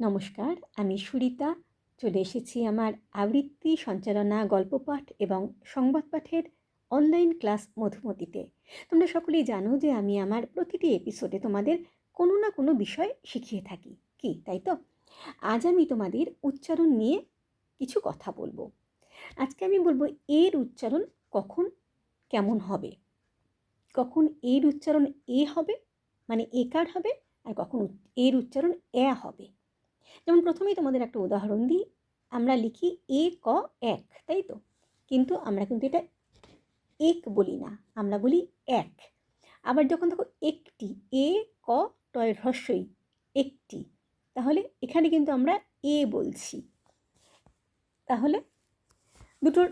নমস্কার, আমি সুরিতা। চলে এসেছি আমার আবৃত্তি, সঞ্চালনা, গল্পপাঠ এবং সংবাদ পাঠের অনলাইন ক্লাস মধুমতিতে। তোমরা সকলেই জানো যে আমি আমার প্রতিটি এপিসোডে তোমাদের কোনো না কোনো বিষয় শিখিয়ে থাকি। কি, তাই তো? আজ আমি তোমাদের উচ্চারণ নিয়ে কিছু কথা বলব। আজকে আমি বলব এর উচ্চারণ কখন কেমন হবে? কখন এর উচ্চারণ এ হবে মানে একার হবে? আর কখন এর উচ্চারণ এ হবে? যেমন প্রথমেই তোমাদের একটা উদাহরণ দিই, আমরা লিখি এ ক এক, তাই তো? কিন্তু আমরা কিন্তু এটা এক বলি না, আমরা বলি এক। আবার যখন দেখো একটি, এ, ক টয় হ্রস্বই একটি, তাহলে এখানে কিন্তু আমরা এ বলছি। তাহলে দুটোর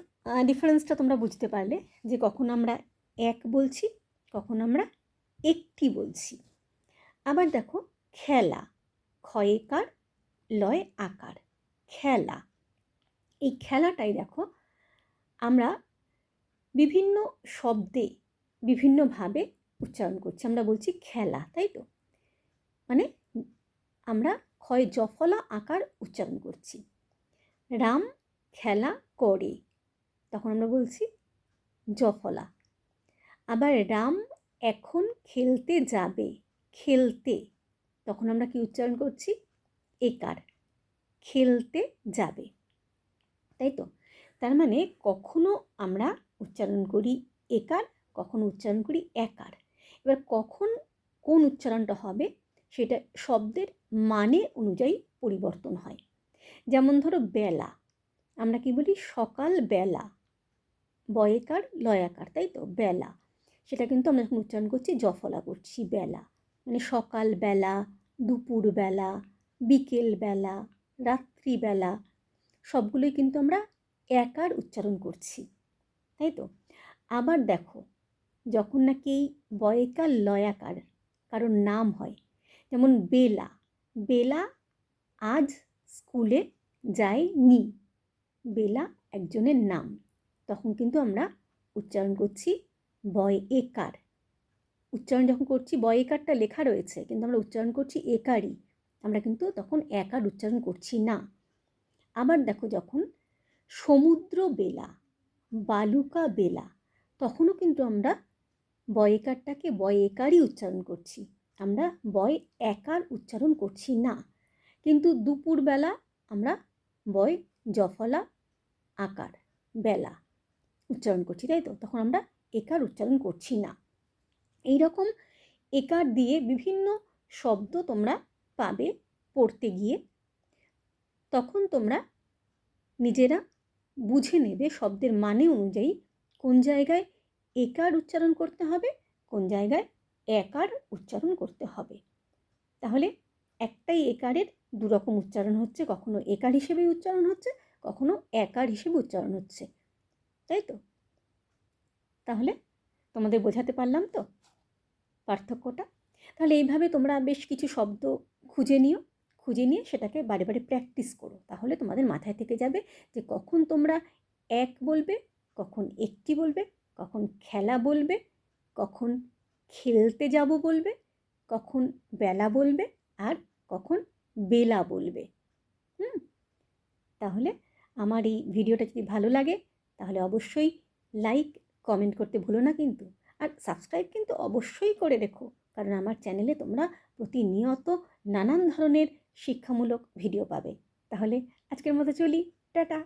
ডিফারেন্সটা তোমরা বুঝতে পারলে যে কখন আমরা এক বলছি, কখন আমরা একটি বলছি। আবার দেখো খেলা, ক্ষয়েকার লয় আকার, খেলা। এই খেলাটাই দেখো, আমরা বিভিন্ন শব্দে বিভিন্নভাবে উচ্চারণ করছি। আমরা বলছি খেলা, তাই তো? মানে আমরা ক্ষয়, জফলা আকার উচ্চারণ করছি। রাম খেলা করে, তখন আমরা বলছি জফলা। আবার রাম এখন খেলতে যাবে, খেলতে, তখন আমরা কি উচ্চারণ করছি? একার, খেলতে যাবে। তাই তো? তার মানে কখনো আমরা উচ্চারণ করি একার, কখনো উচ্চারণ করি একার। এবার কখন কোন উচ্চারণটা হবে সেটা শব্দের মানে অনুযায়ী পরিবর্তন হয়। যেমন ধরো বেলা, আমরা কি বলি? সকাল বেলা, বয়েকার, লয়াকার, তাই তো? বেলা, সেটা কিন্তু আমরা যখন উচ্চারণ করছি, জফলা করছি বেলা। মানে সকাল বেলা, দুপুর বেলা বিকেলবেলা, রাত্রিবেলা, সবগুলোই কিন্তু আমরা একার উচ্চারণ করছি, তাই তো? আবার দেখো, যখন নাকি বয়কার লয়াকার কারোর নাম হয়, যেমন বেলা বেলা আজ স্কুলে যায়নি, বেলা একজনের নাম, তখন কিন্তু আমরা উচ্চারণ করছি বয় একার উচ্চারণ যখন করছি বয় একারটা লেখা রয়েছে, কিন্তু আমরা উচ্চারণ করছি একারই। আমরা কিন্তু তখন একার উচ্চারণ করছি না। আবার দেখো যখন সমুদ্র বেলা, বালুকা বেলা, তখনও কিন্তু আমরা বয়েকারটাকে বয় একারই উচ্চারণ করছি। আমরা বয় একার উচ্চারণ করছি না। কিন্তু দুপুরবেলা আমরা বয় জফলা আকার বেলা উচ্চারণ করছি, তাই তো? তখন আমরা একার উচ্চারণ করছি না। এই রকম একার দিয়ে বিভিন্ন শব্দ তোমরা পাবে পড়তে গিয়ে। তখন তোমরা নিজেরা বুঝে নেবে শব্দের মানে অনুযায়ী কোন জায়গায় একার উচ্চারণ করতে হবে, কোন জায়গায় একার উচ্চারণ করতে হবে। তাহলে একটাই একারের দুরকম উচ্চারণ হচ্ছে, কখনো একার হিসেবে উচ্চারণ হচ্ছে, কখনো একার হিসেবে উচ্চারণ হচ্ছে। তাই তো? তাহলে তোমাদের বোঝাতে পারলাম তো পার্থক্যটা? তাহলে এইভাবে তোমরা বেশ কিছু শব্দ খুঁজে নিও, খুঁজে নিয়ে সেটাকে বারে বারে প্র্যাকটিস করো। তাহলে তোমাদের মাথায় থেকে যাবে যে কখন তোমরা এক বলবে, কখন একটি বলবে, কখন খেলা বলবে, কখন খেলতে যাব বলবে, কখন বেলা বলবে আর কখন বেলা বলবে। হুম? তাহলে আমার এই ভিডিওটা যদি ভালো লাগে, তাহলে অবশ্যই লাইক কমেন্ট করতে ভুলো না কিন্তু। আর সাবস্ক্রাইব কিন্তু অবশ্যই করে রেখো। কারণ আমার চ্যানেলে তোমরা প্রতিনিয়ত নানান ধরনের শিক্ষামূলক ভিডিও পাবে। তাহলে আজকের মতো চলি, টাটা।